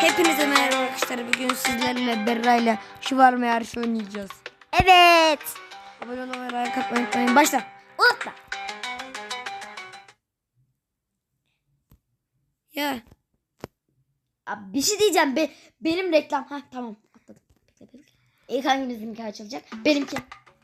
Hepinize merhaba arkadaşlar. Bugün sizlerle Berra ile şu var mı yarışı oynayacağız. Evet. Abone olmayı, like atmayı unutmayın. Başla. Unutma. Ya. Abi bir şey diyeceğim. Be benim reklam. Ha tamam. Atladım. Bekle, bekle. İlk hangimizinki açılacak? Benimki.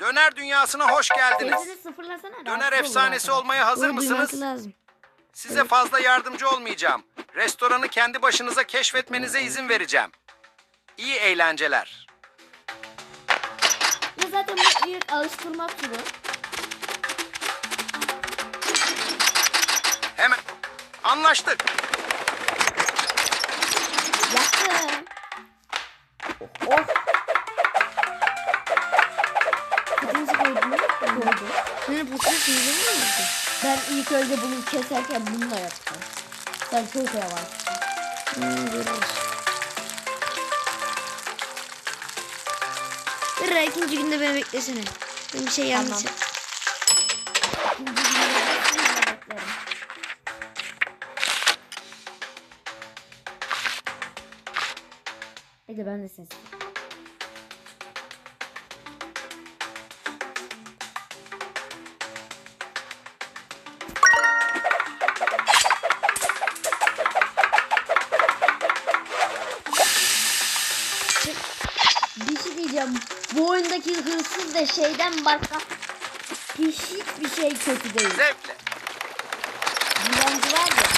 Döner dünyasına hoş geldiniz. Sesini sıfırlasana. Döner olur efsanesi olmaya hazır Bunu mısınız? lazım. Size fazla yardımcı olmayacağım. Restoranı kendi başınıza keşfetmenize izin vereceğim. İyi eğlenceler. Ya zaten bu bir alıştırma turu. Hemen. Anlaştık. Yaktım. Oh. Kırmızı koydu mu? Koydu. Senin patates yiyecek mi? Ben ilk önce bunu keserken bununla yaptım. Sen çok yavaş. Hmm, görürüz. Berra ikinci günde beni beklesene. Ben bir şey yanlış Tamam. beklerim. Hadi ben de ses. Bir şey diyeceğim. Bu oyundaki hırsız da şeyden başka hiçbir şey kötü değil. Zevkle. Dilenci var ya.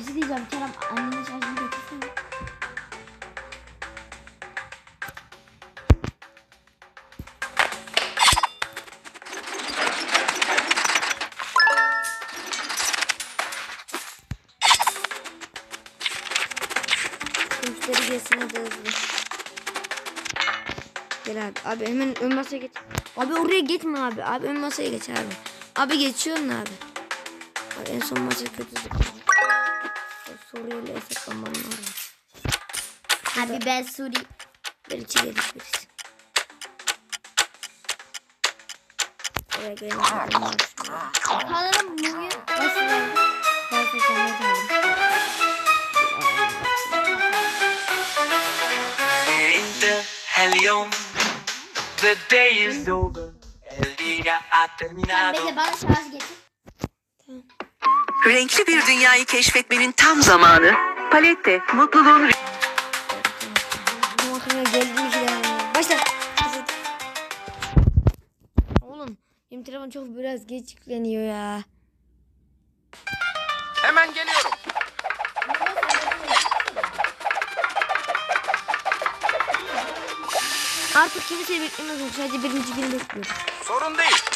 Bir şey diyeceğim Kerem annenin şarjını getirsene. Müşteri gelsin hadi hızlı. Gel abi. Abi hemen ön masaya geç. Abi oraya geçme abi. Abi ön masaya geç abi. Abi geçiyorsun abi. Abi en son maçı kötü. Suriyeli hesaplanmam lazım. Abi ben Suri. Belki yedik birisi. Oraya gelin. Bakalım bugün nasıl oldu? Ben seçeneği kaldım. Inter اليوم The day is over El día ha Sen terminado Renkli bir dünyayı keşfetmenin tam zamanı. Palette, mutluluğun. Başla. Oğlum benim telefon çok biraz geç yükleniyor ya. Hemen geliyorum. Artık kimseyi beklemiyorum. Sadece birinci günü bekliyorum. Sorun değil.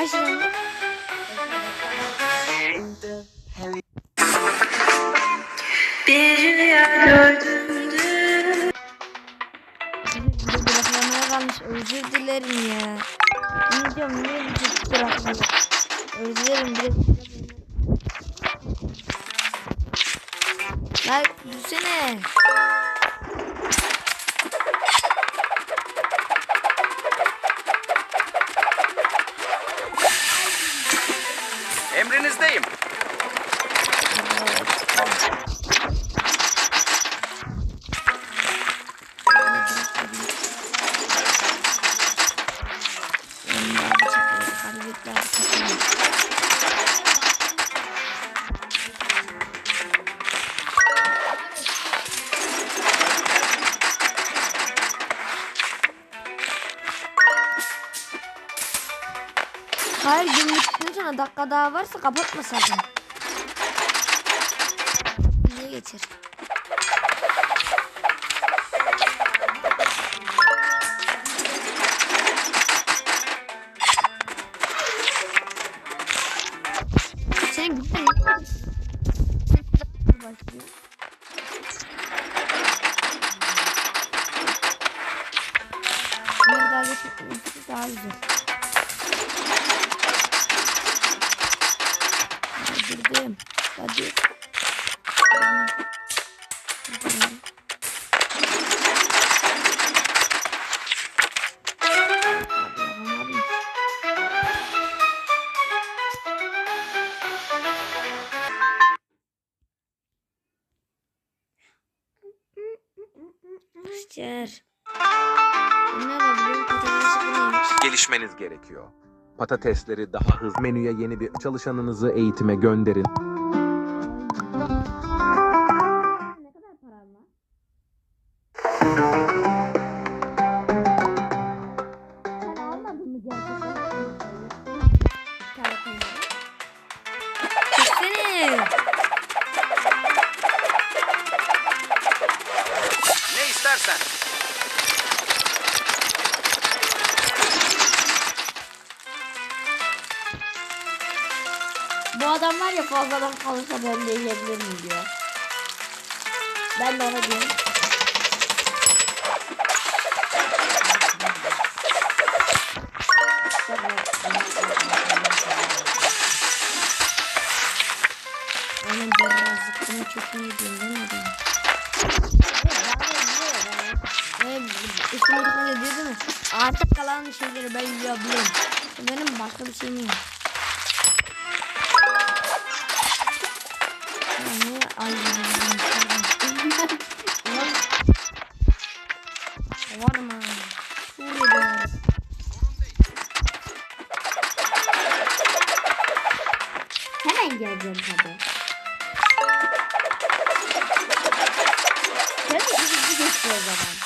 Mı? Bir rüya gördüm. Kalmış. Özür dilerim ya. Ne diyorum niye bir bırakmadı? Özür dilerim bir Lan düşsene. Emrinizdeyim. Dakika daha varsa kapatma sakın. Niye geçir? Daha geçmesi daha güzel. Bu neymiş? gelişmeniz gerekiyor. Patatesleri daha hızlı menüye yeni bir çalışanınızı eğitime gönderin. Fazladan kalırsa ben de yiyebilir miyim diyor. Ben de ona diyorum. Aynen ben yazdıklarını çok iyi değil mi üstüme dikkat ediyor değil mi? Artık kalan şeyleri ben yiyebilirim. Benim başka bir şeyim yok. Niye ayrılıyorum? Var mı? Var. Hemen geleceğim tabii. Sen de hızlı geçiyor o zaman.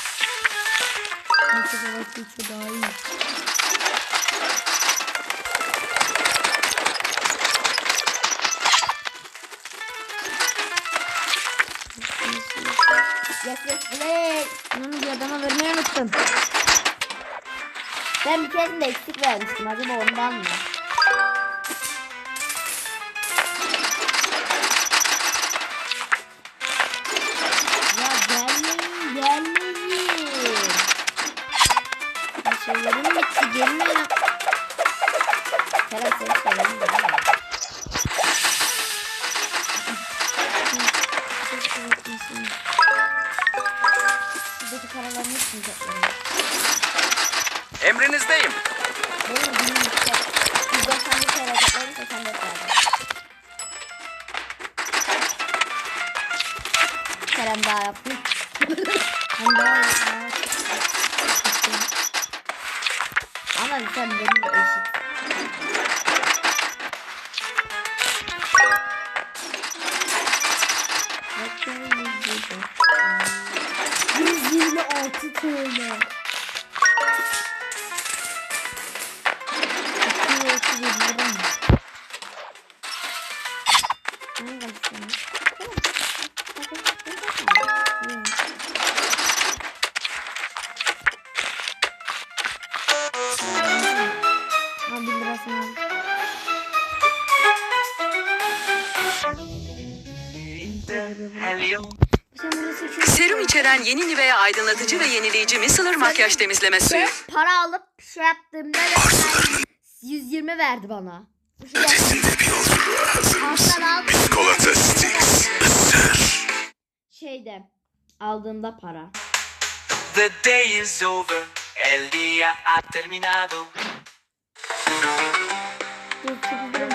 Baba Türkçe daha iyi. Evet. Bunu bir adama vermeyi unuttum. Ben bir keresinde eksik vermiştim. Acaba ondan mı? Ya gelmeyin gelmeyin. Bir şeylerim bitti. Gelmeyin. Kerem seni severim de. Şuradaki paraların hepsini toplayalım. Emrinizdeyim. Benim günüm işte. 191 TL topladım 84 verdim. Kerem daha yaptı. Ben daha daha- Ama sen benimle eşit. şöyle. İçeren yeni Nivea aydınlatıcı ve yenileyici micellar makyaj temizleme suyu. Ben para alıp şey yaptığımda resmen 120 verdi bana. Haftan aldım. Şeyde aldığımda para. The day is over. El día ha terminado. Dur, sekiz